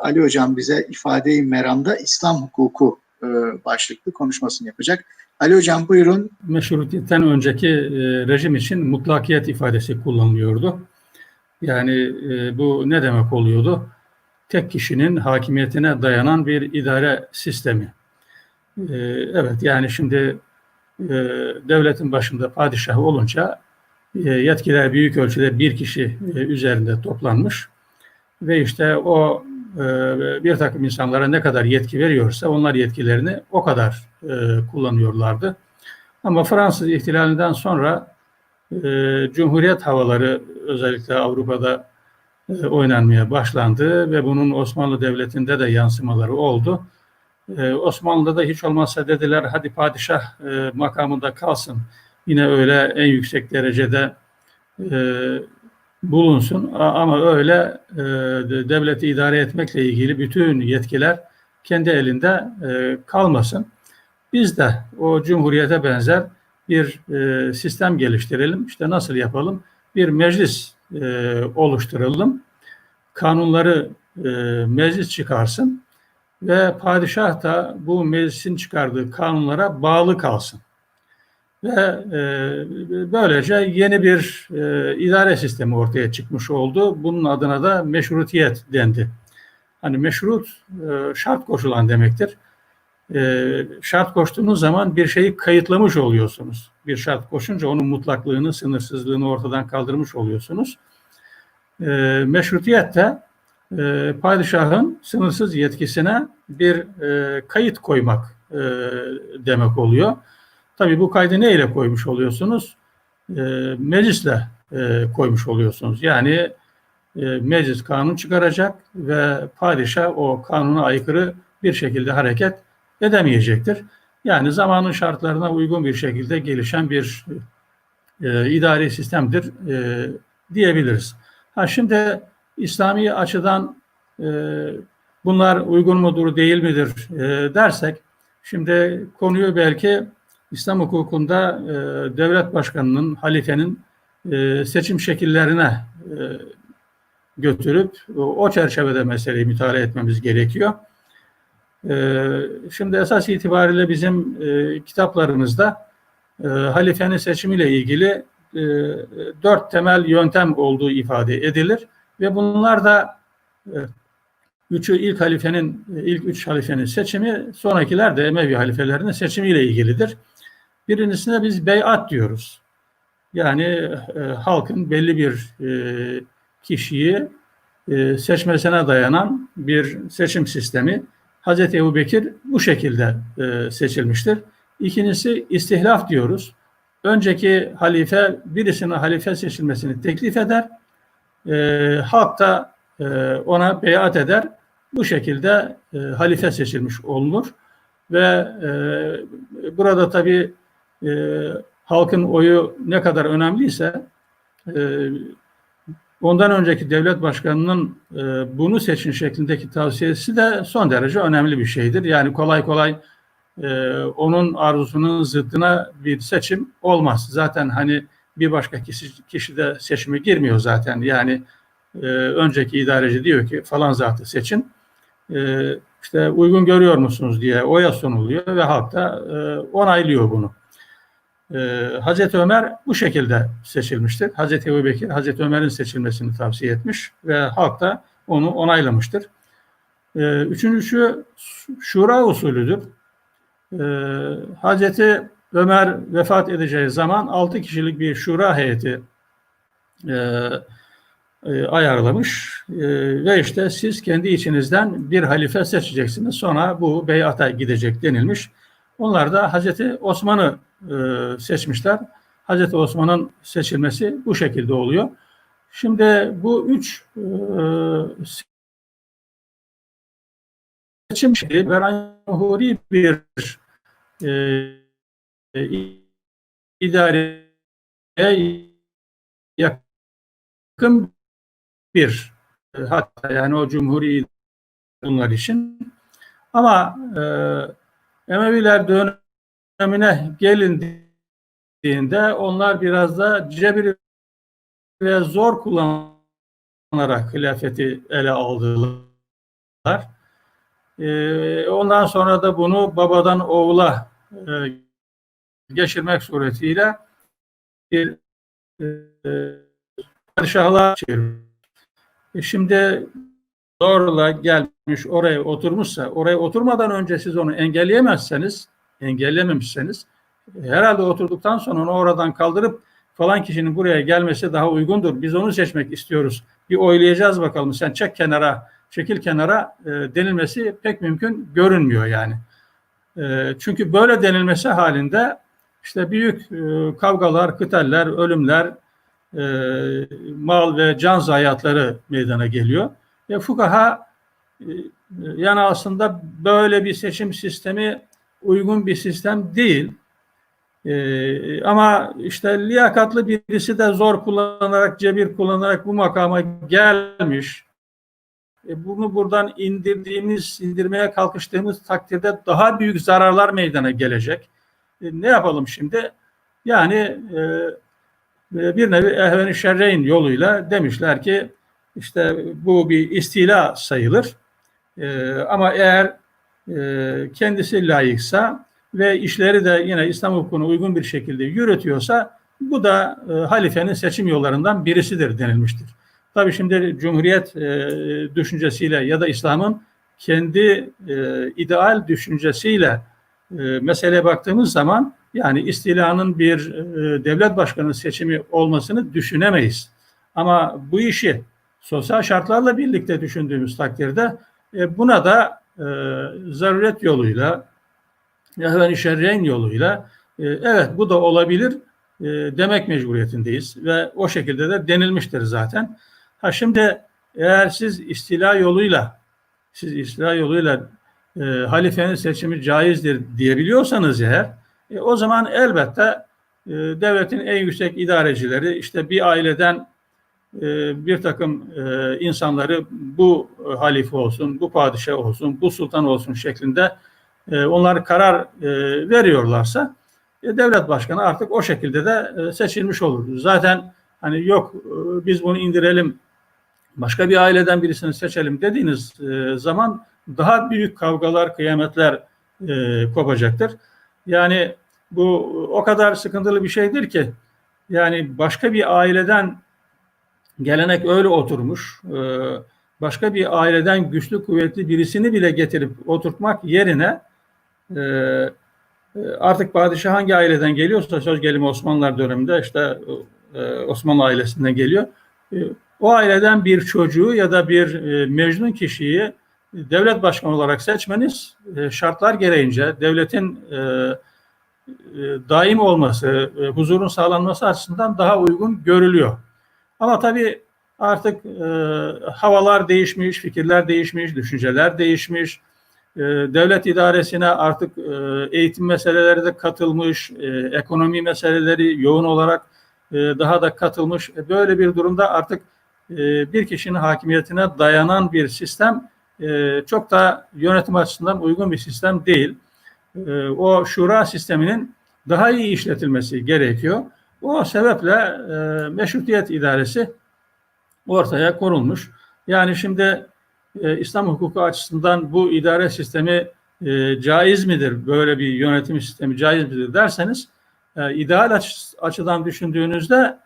Ali Hocam bize ifade-i meramda İslam hukuku e, başlıklı konuşmasını yapacak. Ali Hocam buyurun. Meşrutiyetten önceki e, rejim için mutlakiyet ifadesi kullanılıyordu. Yani e, bu ne demek oluyordu? Tek kişinin hakimiyetine dayanan bir idare sistemi. Evet yani şimdi devletin başında padişah olunca yetkiler büyük ölçüde bir kişi üzerinde toplanmış ve işte o bir takım insanlara ne kadar yetki veriyorsa onlar yetkilerini o kadar e, kullanıyorlardı. Ama Fransız ihtilalinden sonra e, Cumhuriyet havaları özellikle Avrupa'da e, oynanmaya başlandı ve bunun Osmanlı Devleti'nde de yansımaları oldu. Osmanlı'da da hiç olmazsa dediler hadi padişah makamında kalsın. Yine öyle en yüksek derecede bulunsun ama öyle e, devleti idare etmekle ilgili bütün yetkiler kendi elinde e, kalmasın. Biz de o cumhuriyete benzer bir e, sistem geliştirelim. İşte nasıl yapalım? Bir meclis e, oluşturalım. Kanunları e, meclis çıkarsın ve padişah da bu meclisin çıkardığı kanunlara bağlı kalsın. Ve e, böylece yeni bir e, idare sistemi ortaya çıkmış oldu. Bunun adına da meşrutiyet dendi. Hani meşrut e, şart koşulan demektir. E, şart koştuğunuz zaman bir şeyi kayıtlamış oluyorsunuz. Bir şart koşunca onun mutlaklığını, sınırsızlığını ortadan kaldırmış oluyorsunuz. E, meşrutiyet de e, padişahın sınırsız yetkisine bir e, kayıt koymak e, demek oluyor. Tabii bu kaydı ne ile koymuş oluyorsunuz? E, meclisle e, koymuş oluyorsunuz. Yani e, meclis kanun çıkaracak ve padişah o kanuna aykırı bir şekilde hareket edemeyecektir. Yani zamanın şartlarına uygun bir şekilde gelişen bir e, idari sistemdir e, diyebiliriz. Ha şimdi İslami açıdan e, bunlar uygun mudur değil midir e, dersek, şimdi konuyu belki İslam hukukunda e, devlet başkanının, halifenin e, seçim şekillerine e, götürüp o, çerçevede meseleyi mütalaa etmemiz gerekiyor. E, şimdi esas itibariyle bizim e, kitaplarımızda e, halifenin seçimiyle ilgili e, dört temel yöntem olduğu ifade edilir ve bunlar da e, üçü ilk halifenin ilk üç halifenin seçimi, sonrakiler de Emevi halifelerinin seçimiyle ilgilidir. Birincisine biz beyat diyoruz. Yani e, halkın belli bir e, kişiyi e, seçmesine dayanan bir seçim sistemi. Hazreti Ebu Bekir bu şekilde e, seçilmiştir. İkincisi istihlaf diyoruz. Önceki halife birisine halife seçilmesini teklif eder. E, halk da e, ona beyat eder. Bu şekilde e, halife seçilmiş olunur. Ve e, burada tabii e, halkın oyu ne kadar önemliyse e, ondan önceki devlet başkanının e, bunu seçin şeklindeki tavsiyesi de son derece önemli bir şeydir. Yani kolay kolay e, onun arzusunun zıddına bir seçim olmaz. Zaten hani bir başka kişi, kişi de seçime girmiyor zaten. Yani e, önceki idareci diyor ki falan zatı seçin. E, işte uygun görüyor musunuz diye oya sunuluyor ve halk da e, onaylıyor bunu. Ee, Hazreti Ömer bu şekilde seçilmiştir. Hazreti Ebu Bekir, Hazreti Ömer'in seçilmesini tavsiye etmiş ve halk da onu onaylamıştır. Ee, üçüncüsü şura usulüdür. Ee, Hazreti Ömer vefat edeceği zaman altı kişilik bir şura heyeti e, e, ayarlamış e, ve işte siz kendi içinizden bir halife seçeceksiniz sonra bu beyata gidecek denilmiş. Onlar da Hazreti Osman'ı e, seçmişler. Hazreti Osman'ın seçilmesi bu şekilde oluyor. Şimdi bu üç e, seçim şeyi veranyahuri bir e, idareye yakın bir hatta yani o cumhuri bunlar için ama e, Emeviler dönemine gelindiğinde onlar biraz da cebir ve zor kullanarak hilafeti ele aldılar. E, ondan sonra da bunu babadan oğula e, geçirmek suretiyle bir e, padişahlığa. E şimdi zorla gelmiş oraya oturmuşsa, oraya oturmadan önce siz onu engelleyemezseniz, engellememişseniz herhalde oturduktan sonra onu oradan kaldırıp falan kişinin buraya gelmesi daha uygundur. Biz onu seçmek istiyoruz. Bir oylayacağız bakalım. Sen çek kenara, çekil kenara e, denilmesi pek mümkün görünmüyor yani. E, çünkü böyle denilmesi halinde işte büyük e, kavgalar, kıteller, ölümler, e, mal ve can zayiatları meydana geliyor. Ve fukaha e, yani aslında böyle bir seçim sistemi uygun bir sistem değil. E, ama işte liyakatlı birisi de zor kullanarak, cebir kullanarak bu makama gelmiş. E, bunu buradan indirdiğimiz, indirmeye kalkıştığımız takdirde daha büyük zararlar meydana gelecek. E, ne yapalım şimdi? Yani e, bir nevi ehven-i şerreyn yoluyla demişler ki işte bu bir istila sayılır. E, ama eğer e, kendisi layıksa ve işleri de yine İslam hukukuna uygun bir şekilde yürütüyorsa bu da e, halifenin seçim yollarından birisidir denilmiştir. Tabii şimdi Cumhuriyet e, düşüncesiyle ya da İslam'ın kendi e, ideal düşüncesiyle e, meseleye baktığımız zaman yani istilanın bir e, devlet başkanı seçimi olmasını düşünemeyiz. Ama bu işi sosyal şartlarla birlikte düşündüğümüz takdirde e, buna da e, zaruret yoluyla, yahven şerreyn yoluyla e, evet bu da olabilir e, demek mecburiyetindeyiz ve o şekilde de denilmiştir zaten. Ha şimdi eğer siz istila yoluyla siz istila yoluyla e, halifenin seçimi caizdir diyebiliyorsanız eğer e, o zaman elbette e, devletin en yüksek idarecileri işte bir aileden bir takım e, insanları bu halife olsun, bu padişah olsun, bu sultan olsun şeklinde e, onlar karar e, veriyorlarsa devlet başkanı artık o şekilde de seçilmiş olur. Zaten hani yok biz bunu indirelim başka bir aileden birisini seçelim dediğiniz zaman daha büyük kavgalar, kıyametler kopacaktır. Yani bu o kadar sıkıntılı bir şeydir ki yani başka bir aileden gelenek öyle oturmuş. E, başka bir aileden güçlü kuvvetli birisini bile getirip oturtmak yerine e, artık padişah hangi aileden geliyorsa söz gelimi Osmanlılar döneminde işte e, Osmanlı ailesinden geliyor. E, o aileden bir çocuğu ya da bir e, mecnun kişiyi devlet başkanı olarak seçmeniz e, şartlar gereğince devletin e, daim olması, huzurun sağlanması açısından daha uygun görülüyor. Ama tabii artık havalar değişmiş, fikirler değişmiş, düşünceler değişmiş. devlet idaresine artık eğitim meseleleri de katılmış, ekonomi meseleleri yoğun olarak daha da katılmış. Böyle bir durumda artık bir kişinin hakimiyetine dayanan bir sistem e, çok da yönetim açısından uygun bir sistem değil. E, o şura sisteminin daha iyi işletilmesi gerekiyor. O sebeple e, meşrutiyet idaresi ortaya konulmuş. Yani şimdi e, İslam hukuku açısından bu idare sistemi e, caiz midir? Böyle bir yönetim sistemi caiz midir derseniz e, ideal aç, açıdan düşündüğünüzde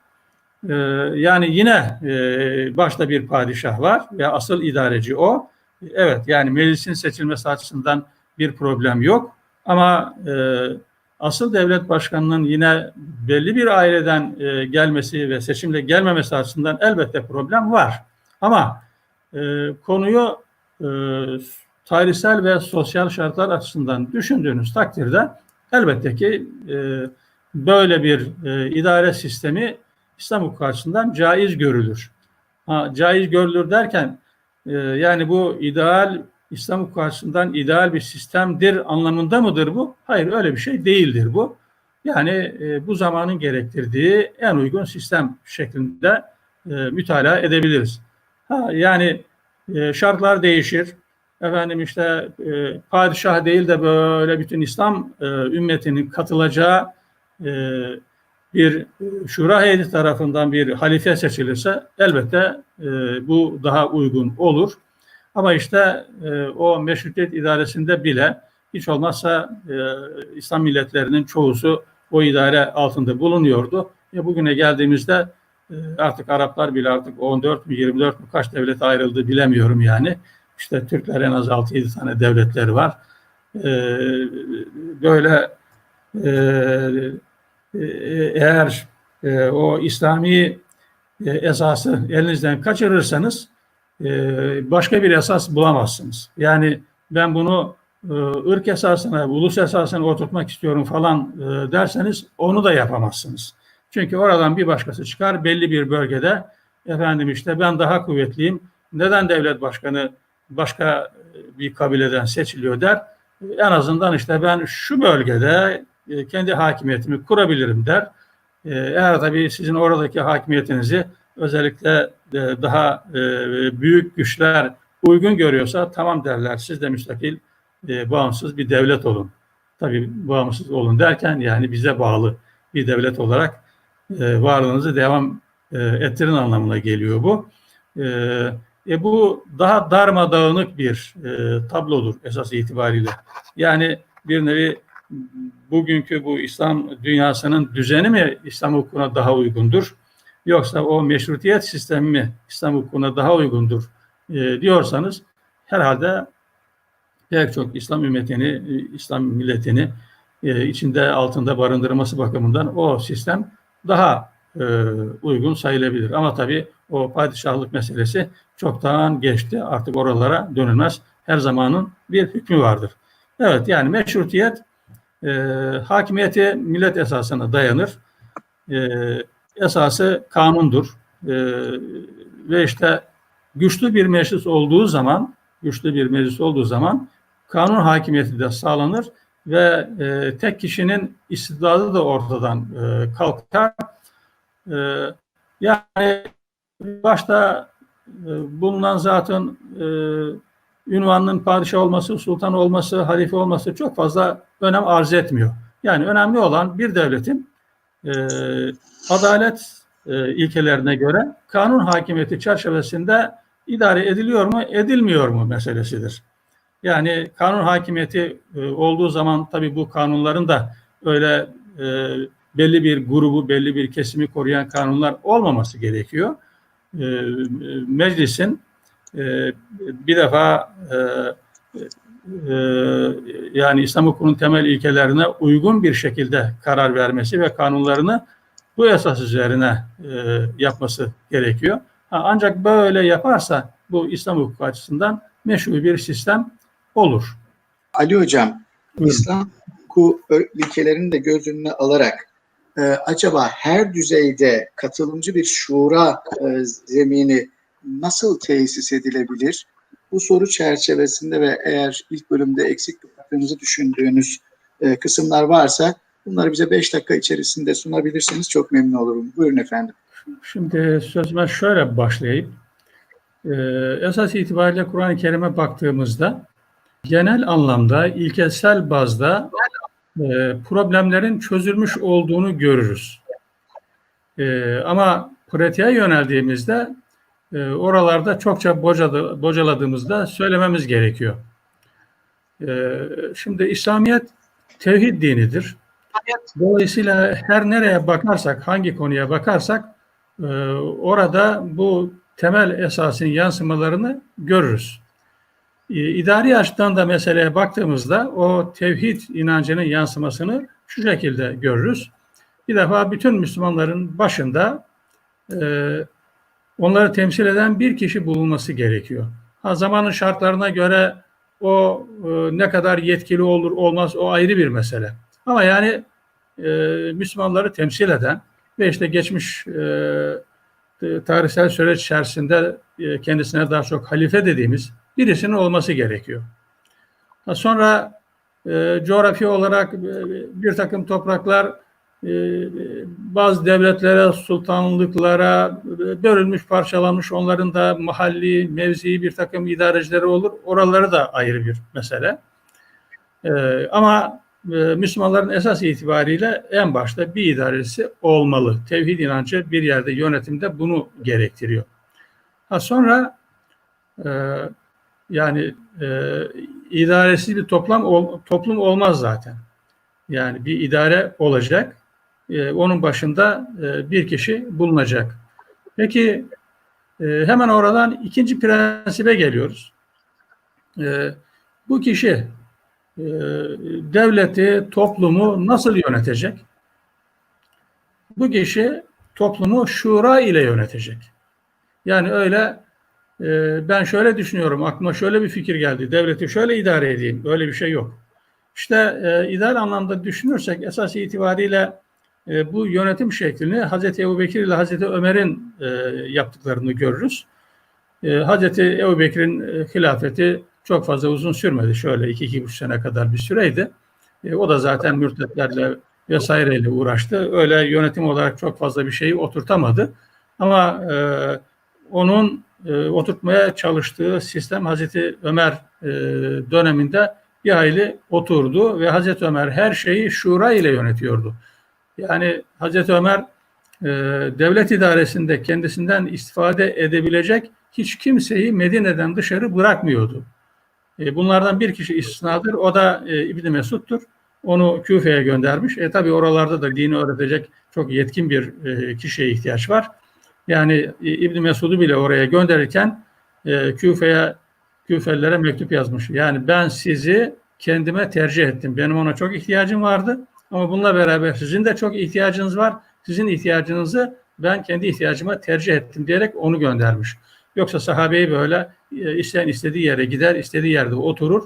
e, yani yine e, başta bir padişah var ve asıl idareci o. Evet yani meclisin seçilmesi açısından bir problem yok. Ama e, asıl devlet başkanının yine belli bir aileden e, gelmesi ve seçimle gelmemesi açısından elbette problem var. Ama e, konuyu e, tarihsel ve sosyal şartlar açısından düşündüğünüz takdirde elbette ki e, böyle bir e, idare sistemi İslam hukuku açısından caiz görülür. Ha, caiz görülür derken ee, yani bu ideal İslam hukuku açısından ideal bir sistemdir anlamında mıdır bu? Hayır öyle bir şey değildir bu. Yani e, bu zamanın gerektirdiği en uygun sistem şeklinde e, mütalaa edebiliriz. Ha, yani e, şartlar değişir. Efendim işte e, padişah değil de böyle bütün İslam e, ümmetinin katılacağı e, bir şura heyeti tarafından bir halife seçilirse elbette e, bu daha uygun olur. Ama işte e, o meşrutiyet idaresinde bile hiç olmazsa e, İslam milletlerinin çoğusu o idare altında bulunuyordu. E, bugüne geldiğimizde e, artık Araplar bile artık 14 mi 24 mi kaç devlet ayrıldı bilemiyorum yani. İşte Türkler en az 6-7 tane devletleri var. E, böyle e, e, eğer e, o İslami e, esası elinizden kaçırırsanız başka bir esas bulamazsınız. Yani ben bunu e, ırk esasına, ulus esasına oturtmak istiyorum falan e, derseniz onu da yapamazsınız. Çünkü oradan bir başkası çıkar belli bir bölgede efendim işte ben daha kuvvetliyim. Neden devlet başkanı başka bir kabileden seçiliyor der. En azından işte ben şu bölgede e, kendi hakimiyetimi kurabilirim der. Eğer tabii sizin oradaki hakimiyetinizi özellikle e, daha e, büyük güçler uygun görüyorsa tamam derler. Siz de müstakil, e, bağımsız bir devlet olun. Tabii bağımsız olun derken yani bize bağlı bir devlet olarak varlığınızı devam ettirin anlamına geliyor bu. E, bu daha darmadağınık bir e, tablodur esas itibariyle. Yani bir nevi bugünkü bu İslam dünyasının düzeni mi İslam hukukuna daha uygundur? Yoksa o meşrutiyet sistemi mi İslam hukukuna daha uygundur e, diyorsanız herhalde pek çok İslam ümmetini, e, İslam milletini e, içinde altında barındırması bakımından o sistem daha e, uygun sayılabilir. Ama tabii o padişahlık meselesi çoktan geçti. Artık oralara dönülmez. Her zamanın bir hükmü vardır. Evet yani meşrutiyet e, hakimiyeti millet esasına dayanır. E, esası kanundur. E, ve işte güçlü bir meclis olduğu zaman güçlü bir meclis olduğu zaman kanun hakimiyeti de sağlanır ve e, tek kişinin istidadı da ortadan e, kalkar. E, yani başta e, bulunan zatın e, ünvanının padişah olması, sultan olması, halife olması çok fazla önem arz etmiyor. Yani önemli olan bir devletin e, adalet e, ilkelerine göre kanun hakimiyeti çerçevesinde idare ediliyor mu, edilmiyor mu meselesidir. Yani kanun hakimiyeti e, olduğu zaman tabii bu kanunların da öyle e, belli bir grubu, belli bir kesimi koruyan kanunlar olmaması gerekiyor. E, meclisin e, bir defa e, e, yani İslam hukukunun temel ilkelerine uygun bir şekilde karar vermesi ve kanunlarını bu esas üzerine e, yapması gerekiyor. Ha, ancak böyle yaparsa bu İslam hukuku açısından meşru bir sistem olur. Ali Hocam, Buyurun. İslam hukuku ilkelerini de göz önüne alarak e, acaba her düzeyde katılımcı bir şura e, zemini nasıl tesis edilebilir? Bu soru çerçevesinde ve eğer ilk bölümde eksik bıraktığınızı düşündüğünüz e, kısımlar varsa bunları bize 5 dakika içerisinde sunabilirseniz çok memnun olurum. Buyurun efendim. Şimdi sözüme şöyle başlayayım. Ee, esas itibariyle Kur'an-ı Kerim'e baktığımızda genel anlamda ilkesel bazda e, problemlerin çözülmüş olduğunu görürüz. E, ama pratiğe yöneldiğimizde e, oralarda çokça bocadı, bocaladığımızda söylememiz gerekiyor. E, şimdi İslamiyet tevhid dinidir. Dolayısıyla her nereye bakarsak, hangi konuya bakarsak e, orada bu temel esasın yansımalarını görürüz. E, İdari açıdan da meseleye baktığımızda o tevhid inancının yansımasını şu şekilde görürüz. Bir defa bütün Müslümanların başında e, onları temsil eden bir kişi bulunması gerekiyor. Ha, zamanın şartlarına göre o e, ne kadar yetkili olur olmaz o ayrı bir mesele. Ama yani e, Müslümanları temsil eden ve işte geçmiş e, tarihsel süreç içerisinde e, kendisine daha çok halife dediğimiz birisinin olması gerekiyor. Ha, sonra e, coğrafi olarak e, bir takım topraklar bazı devletlere, sultanlıklara bölünmüş, parçalanmış. Onların da mahalli, mevzii bir takım idarecileri olur. Oraları da ayrı bir mesele. E, ama e, Müslümanların esas itibariyle en başta bir idarecisi olmalı. Tevhid inancı bir yerde yönetimde bunu gerektiriyor. Ha sonra e, Yani e, idaresiz bir toplum ol, toplum olmaz zaten. Yani bir idare olacak. E, onun başında e, bir kişi bulunacak. Peki e, hemen oradan ikinci prensibe geliyoruz. E, bu kişi devleti, toplumu nasıl yönetecek? Bu kişi toplumu şura ile yönetecek. Yani öyle ben şöyle düşünüyorum, aklıma şöyle bir fikir geldi, devleti şöyle idare edeyim, öyle bir şey yok. İşte e, idare anlamda düşünürsek esas itibariyle e, bu yönetim şeklini Hazreti Ebu Bekir ile Hazreti Ömer'in e, yaptıklarını görürüz. E, Hazreti Ebu Bekir'in e, hilafeti çok fazla uzun sürmedi. Şöyle iki, iki buçuk sene kadar bir süreydi. E, o da zaten mürtetlerle vesaireyle uğraştı. Öyle yönetim olarak çok fazla bir şeyi oturtamadı. Ama e, onun e, oturtmaya çalıştığı sistem Hazreti Ömer e, döneminde bir hayli oturdu ve Hazreti Ömer her şeyi şura ile yönetiyordu. Yani Hazreti Ömer e, devlet idaresinde kendisinden istifade edebilecek hiç kimseyi Medine'den dışarı bırakmıyordu. E, bunlardan bir kişi istisnadır. O da e, İbni Mesud'dur. Onu Küfe'ye göndermiş. E tabi oralarda da dini öğretecek çok yetkin bir e, kişiye ihtiyaç var. Yani e, İbni Mesud'u bile oraya gönderirken e, Küfe'ye Küfelilere mektup yazmış. Yani ben sizi kendime tercih ettim. Benim ona çok ihtiyacım vardı. Ama bununla beraber sizin de çok ihtiyacınız var. Sizin ihtiyacınızı ben kendi ihtiyacıma tercih ettim diyerek onu göndermiş. Yoksa sahabeyi böyle e, isteyen istediği yere gider, istediği yerde oturur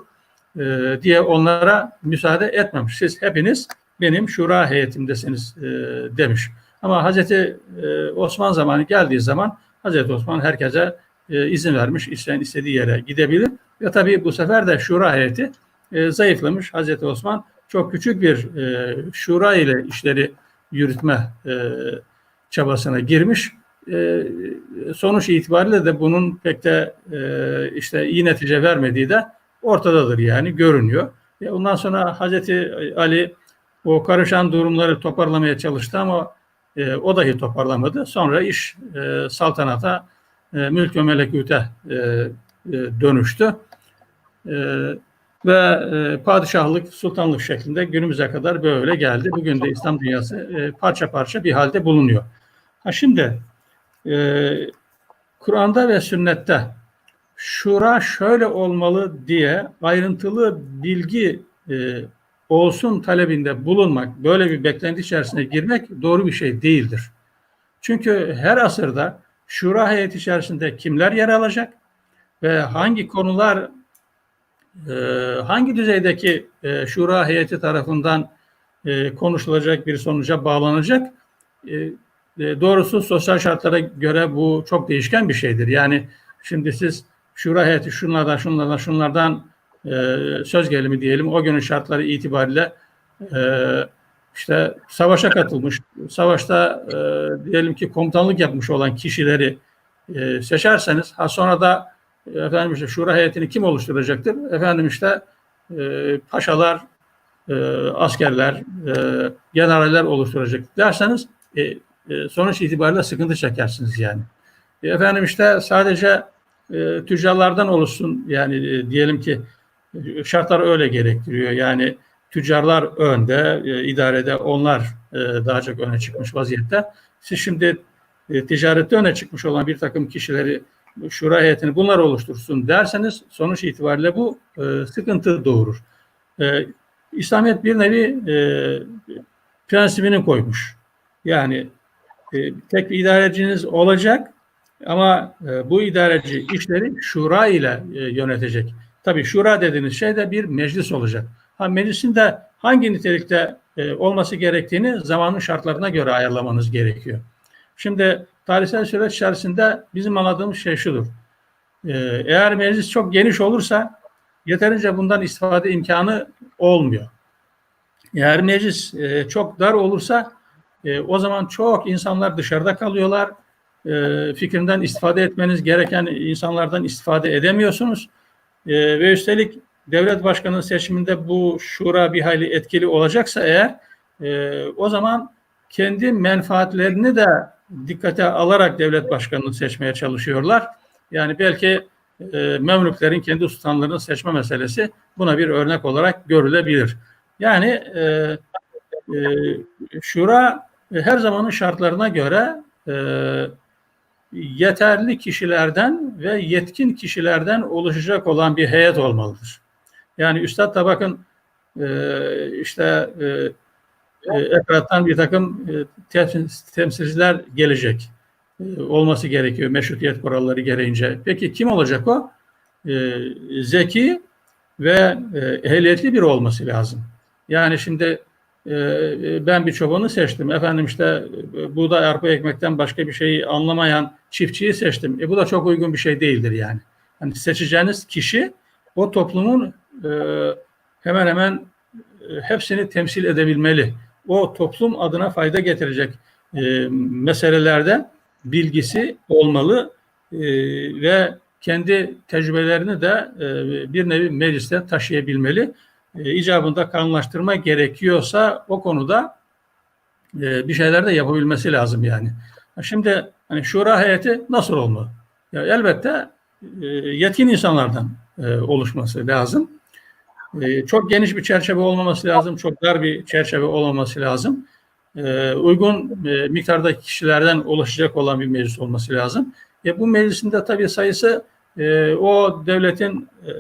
e, diye onlara müsaade etmemiş. Siz hepiniz benim şura heyetimdesiniz e, demiş. Ama Hazreti Osman zamanı geldiği zaman Hazreti Osman herkese izin vermiş. İsteyen istediği yere gidebilir. Ve tabii bu sefer de şura heyeti zayıflamış. Hazreti Osman çok küçük bir e, şura ile işleri yürütme e, çabasına girmiş. E, sonuç itibariyle de bunun pek de e, işte iyi netice vermediği de ortadadır yani görünüyor. E, ondan sonra Hazreti Ali o karışan durumları toparlamaya çalıştı ama e, o dahi toparlamadı. Sonra iş e, saltanata, e, mülk ve melekute e, e, dönüştü. E, ve e, padişahlık, sultanlık şeklinde günümüze kadar böyle geldi. Bugün de İslam dünyası e, parça parça bir halde bulunuyor. Ha şimdi e, Kur'an'da ve sünnette şura şöyle olmalı diye ayrıntılı bilgi e, olsun talebinde bulunmak, böyle bir beklenti içerisine girmek doğru bir şey değildir. Çünkü her asırda şura heyeti içerisinde kimler yer alacak ve hangi konular e, hangi düzeydeki e, şura heyeti tarafından e, konuşulacak bir sonuca bağlanacak e, e, doğrusu sosyal şartlara göre bu çok değişken bir şeydir. Yani şimdi siz şura heyeti şunlardan şunlardan şunlardan e, söz gelimi diyelim o günün şartları itibariyle e, işte savaşa katılmış, savaşta e, diyelim ki komutanlık yapmış olan kişileri e, seçerseniz ha sonra da efendim işte şura heyetini kim oluşturacaktır? Efendim işte e, paşalar, e, askerler, e, generaller oluşturacak derseniz e, e, sonuç itibariyle sıkıntı çekersiniz yani. E, efendim işte sadece e, tüccarlardan oluşsun yani e, diyelim ki şartlar öyle gerektiriyor. Yani tüccarlar önde, e, idarede onlar e, daha çok öne çıkmış vaziyette. Siz şimdi e, ticarette öne çıkmış olan bir takım kişileri şura heyetini bunlar oluştursun derseniz sonuç itibariyle bu e, sıkıntı doğurur. E, İslamiyet bir nevi e, prensibini koymuş. Yani e, tek bir idareciniz olacak ama e, bu idareci işleri şura ile e, yönetecek. Tabii şura dediğiniz şey de bir meclis olacak. Ha, meclisin de hangi nitelikte e, olması gerektiğini zamanın şartlarına göre ayarlamanız gerekiyor. Şimdi tarihsel süreç içerisinde bizim anladığımız şey şudur. E, eğer meclis çok geniş olursa yeterince bundan istifade imkanı olmuyor. Eğer meclis e, çok dar olursa e, o zaman çok insanlar dışarıda kalıyorlar. E, fikrinden istifade etmeniz gereken insanlardan istifade edemiyorsunuz. E, ve üstelik devlet başkanı seçiminde bu şura bir hayli etkili olacaksa eğer o zaman kendi menfaatlerini de dikkate alarak devlet başkanını seçmeye çalışıyorlar. Yani belki e, Memlüklerin kendi sultanlarını seçme meselesi buna bir örnek olarak görülebilir. Yani e, e, şura e, her zamanın şartlarına göre e, yeterli kişilerden ve yetkin kişilerden oluşacak olan bir heyet olmalıdır. Yani Üstad da bakın e, işte e, e, Ekrat'tan bir takım e, tem- temsilciler gelecek. E, olması gerekiyor meşrutiyet kuralları gereğince. Peki kim olacak o? E, zeki ve e, ehliyetli biri olması lazım. Yani şimdi e, ben bir çobanı seçtim. Efendim işte e, buğday, arpa ekmekten başka bir şeyi anlamayan çiftçiyi seçtim. E bu da çok uygun bir şey değildir yani. Hani seçeceğiniz kişi o toplumun e, hemen hemen e, hepsini temsil edebilmeli. O toplum adına fayda getirecek e, meselelerde bilgisi olmalı e, ve kendi tecrübelerini de e, bir nevi mecliste taşıyabilmeli. E, icabında kanunlaştırma gerekiyorsa o konuda e, bir şeyler de yapabilmesi lazım yani. Şimdi hani şura heyeti nasıl olmalı? Ya elbette e, yetkin insanlardan e, oluşması lazım. E, çok geniş bir çerçeve olmaması lazım, çok dar bir çerçeve olmaması lazım. E, uygun e, miktardaki kişilerden oluşacak olan bir meclis olması lazım. E, bu meclisin de tabii sayısı e, o devletin e,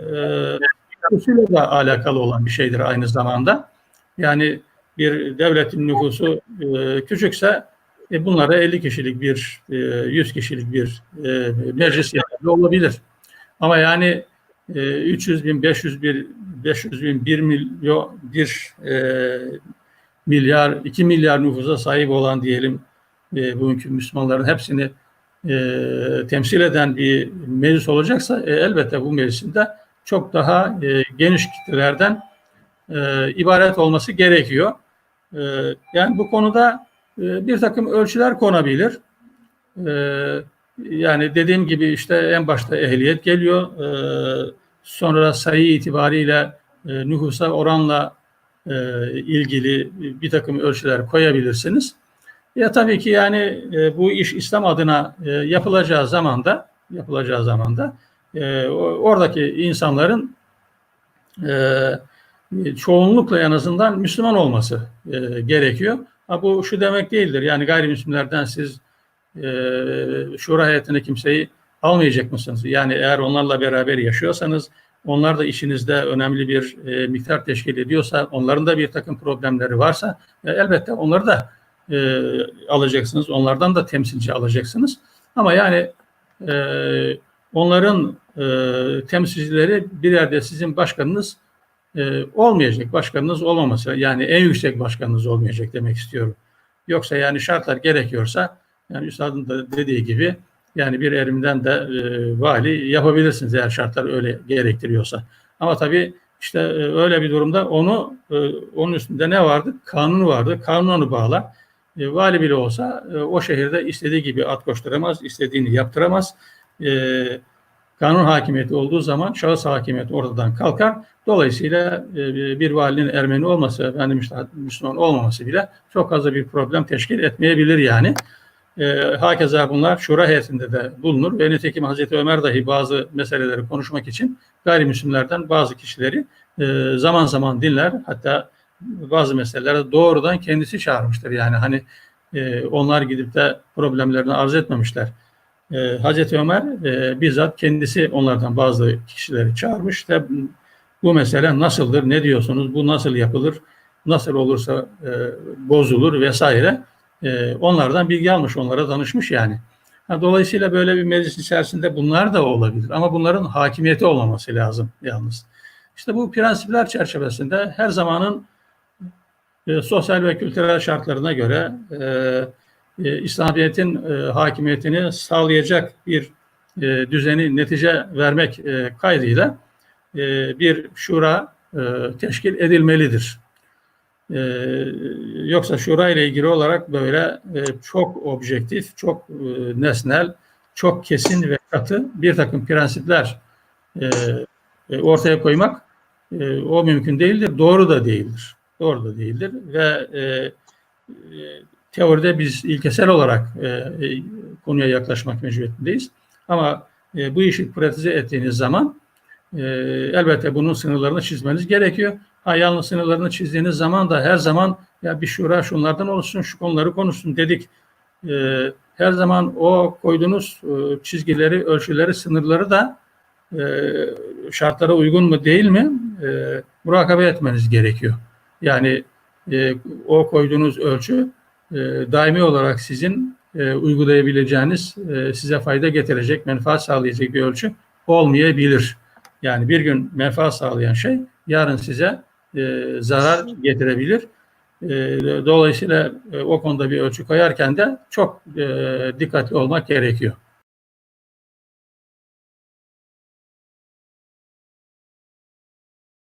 nüfusuyla da alakalı olan bir şeydir aynı zamanda. Yani bir devletin nüfusu e, küçükse bunlara 50 kişilik bir, e, 100 kişilik bir meclis yeterli olabilir. Ama yani e, 300 bin, 500 bin, 500 bin, 1 milyon, 1 e, milyar, 2 milyar nüfusa sahip olan diyelim e, bugünkü Müslümanların hepsini e, temsil eden bir meclis olacaksa e, elbette bu meclisin de çok daha e, geniş kitlelerden e, ibaret olması gerekiyor. E, yani bu konuda e, bir takım ölçüler konabilir. E, yani dediğim gibi işte en başta ehliyet geliyor. E, sonra sayı itibariyle e, nüfusa oranla e, ilgili bir takım ölçüler koyabilirsiniz. Ya tabii ki yani e, bu iş İslam adına e, yapılacağı zamanda yapılacağı zamanda e, oradaki insanların e, çoğunlukla en azından Müslüman olması e, gerekiyor. Ha, bu şu demek değildir. Yani gayrimüslimlerden siz e, şura heyetine kimseyi almayacak mısınız? Yani eğer onlarla beraber yaşıyorsanız, onlar da işinizde önemli bir e, miktar teşkil ediyorsa, onların da bir takım problemleri varsa e, elbette onları da e, alacaksınız. Onlardan da temsilci alacaksınız. Ama yani e, onların e, temsilcileri bir yerde sizin başkanınız e, olmayacak. Başkanınız olmaması yani en yüksek başkanınız olmayacak demek istiyorum. Yoksa yani şartlar gerekiyorsa yani üstadın da dediği gibi yani bir erimden de e, vali yapabilirsiniz eğer şartlar öyle gerektiriyorsa. Ama tabii işte e, öyle bir durumda onu e, onun üstünde ne vardı? Kanunu vardı. Kanunu bağla. E, vali bile olsa e, o şehirde istediği gibi at koşturamaz, istediğini yaptıramaz. E, kanun hakimiyeti olduğu zaman şahıs hakimiyeti ortadan kalkar. Dolayısıyla e, bir valinin Ermeni olması, efendim işte Müslüman olmaması bile çok fazla bir problem teşkil etmeyebilir yani. E, hakeza bunlar şura heyetinde de bulunur ve nitekim Hazreti Ömer dahi bazı meseleleri konuşmak için gayrimüslimlerden bazı kişileri e, zaman zaman dinler. Hatta bazı meselelerde doğrudan kendisi çağırmıştır. Yani hani e, onlar gidip de problemlerini arz etmemişler. E, Hazreti Ömer e, bizzat kendisi onlardan bazı kişileri çağırmış ve bu mesele nasıldır, ne diyorsunuz, bu nasıl yapılır, nasıl olursa e, bozulur vesaire. E, onlardan bilgi almış, onlara danışmış yani. Ha, dolayısıyla böyle bir meclis içerisinde bunlar da olabilir ama bunların hakimiyeti olmaması lazım yalnız. İşte bu prensipler çerçevesinde her zamanın e, sosyal ve kültürel şartlarına göre e, e, İslamiyet'in e, hakimiyetini sağlayacak bir e, düzeni netice vermek e, kaydıyla e, bir şura e, teşkil edilmelidir. E, yoksa şura ile ilgili olarak böyle e, çok objektif, çok e, nesnel, çok kesin ve katı bir takım prensipler e, e, ortaya koymak e, o mümkün değildir, doğru da değildir. Doğru da değildir ve e, e, teoride biz ilkesel olarak e, e, konuya yaklaşmak mecburiyetindeyiz. Ama e, bu işi pratize ettiğiniz zaman e, elbette bunun sınırlarını çizmeniz gerekiyor. Ha, yalnız sınırlarını çizdiğiniz zaman da her zaman ya bir şura şunlardan olsun, şu konuları konuşsun dedik. E, her zaman o koyduğunuz e, çizgileri, ölçüleri, sınırları da e, şartlara uygun mu değil mi e, murakabe etmeniz gerekiyor. Yani e, o koyduğunuz ölçü e, daimi olarak sizin e, uygulayabileceğiniz, e, size fayda getirecek, menfaat sağlayacak bir ölçü olmayabilir. Yani bir gün menfaat sağlayan şey yarın size e, zarar getirebilir. E, dolayısıyla e, o konuda bir ölçü koyarken de çok dikkatli olmak gerekiyor.